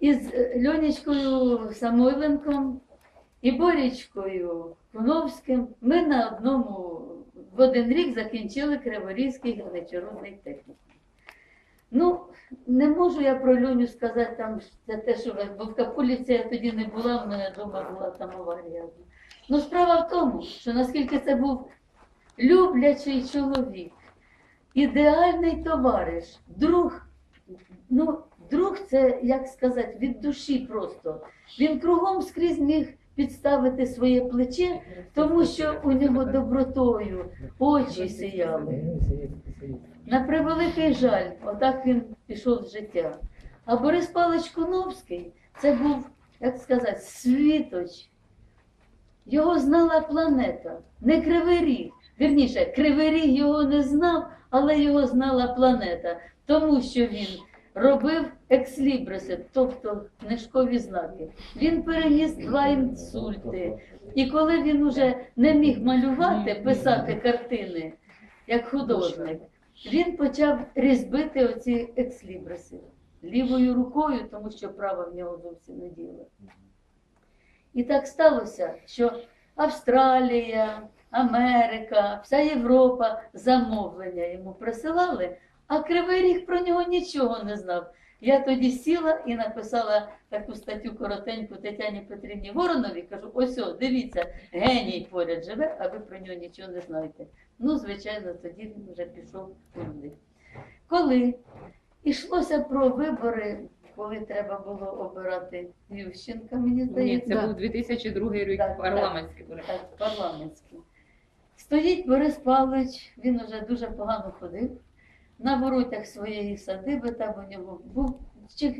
із е, Льонечкою Самойленком і Борічкою Куновським ми на одному в один рік закінчили Криворізький граничорудний технікум. Ну, не можу я про Льоню сказати там за те, що бо в Капулівці я тоді не була, в мене вдома була там аварія. Ну, справа в тому, що наскільки це був люблячий чоловік, ідеальний товариш, друг. Ну, друг це, як сказати, від душі просто. Він кругом скрізь міг підставити своє плече, тому що у нього добротою очі сіяли. На превеликий жаль, отак він пішов з життя. А Борис Павлович Коновський це був, як сказати, світоч. Його знала планета, не Кривий Ріг. Вірніше, Кривий Ріг його не знав, але його знала планета, тому що він робив екслібриси, тобто книжкові знаки. Він переніс два інсульти. І коли він уже не міг малювати, писати картини як художник, він почав різьбити оці екслібриси лівою рукою, тому що права в нього зовсім не діла. І так сталося, що Австралія, Америка, вся Європа замовлення йому присилали, а Кривий Ріг про нього нічого не знав. Я тоді сіла і написала таку статтю коротеньку Тетяні Петрівні Воронові. Кажу: ось, о, дивіться, геній поряд живе, а ви про нього нічого не знаєте. Ну, звичайно, тоді він вже пішов у люди. Коли йшлося про вибори, коли треба було обирати Ющенка, мені Ні, здається, це був 2002 рік Так, парламентський вибори. так, парламентський. Стоїть Борис Павлович, він уже дуже погано ходив. На воротях своєї садиби там у нього був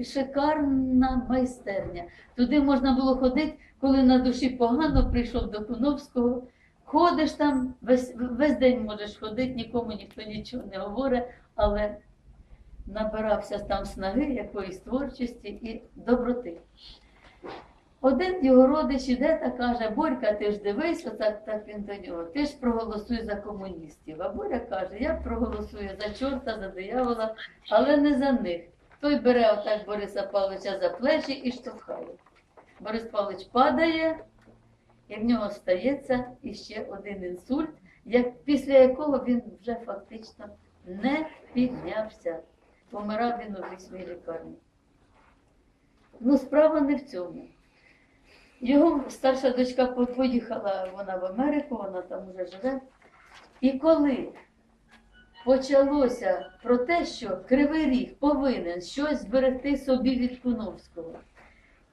шикарна майстерня. Туди можна було ходити, коли на душі погано прийшов до Куновського. Ходиш там, весь, весь день можеш ходити, нікому ніхто нічого не говорить, але набирався там снаги, якоїсь творчості і доброти. Один його родич іде та каже, Борька, ти ж дивись, отак так він до нього, ти ж проголосуй за комуністів. А Боря каже, я проголосую за чорта, за диявола, але не за них. Той бере отак Бориса Павловича за плечі і штовхає. Борис Павлович падає, і в нього стається іще один інсульт, як, після якого він вже фактично не піднявся. Помирав він у вісьмій лікарні. Ну, справа не в цьому. Його старша дочка поїхала вона в Америку, вона там вже живе. І коли почалося про те, що Кривий Ріг повинен щось зберегти собі від Куновського,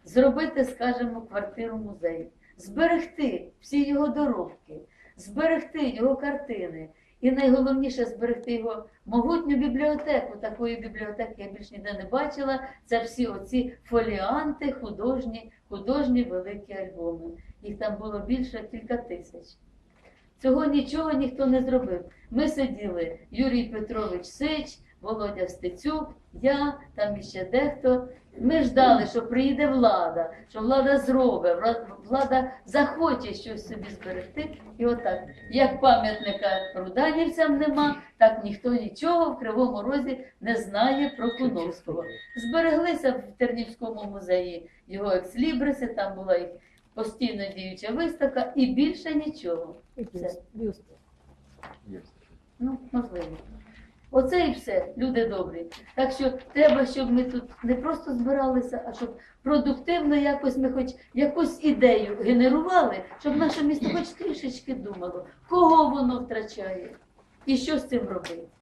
зробити, скажімо, квартиру музей, зберегти всі його доробки, зберегти його картини. І найголовніше зберегти його могутню бібліотеку. Такої бібліотеки я більш ніде не бачила. Це всі оці фоліанти, художні, художні великі альбоми. Їх там було більше кілька тисяч. Цього нічого ніхто не зробив. Ми сиділи Юрій Петрович Сич, Володя Стецюк, я, там іще дехто. Ми ждали, що приїде влада, що влада зробить, влада захоче щось собі зберегти. І отак, як пам'ятника руданівцям нема, так ніхто нічого в Кривому Розі не знає про Куновського. Збереглися в Тернівському музеї його екслібриси, там була їх постійно діюча виставка, і більше нічого. Все. Ну, можливо. Оце і все, люди добрі. Так що треба, щоб ми тут не просто збиралися, а щоб продуктивно якось ми хоч якусь ідею генерували, щоб наше місто хоч трішечки думало, кого воно втрачає і що з цим робити.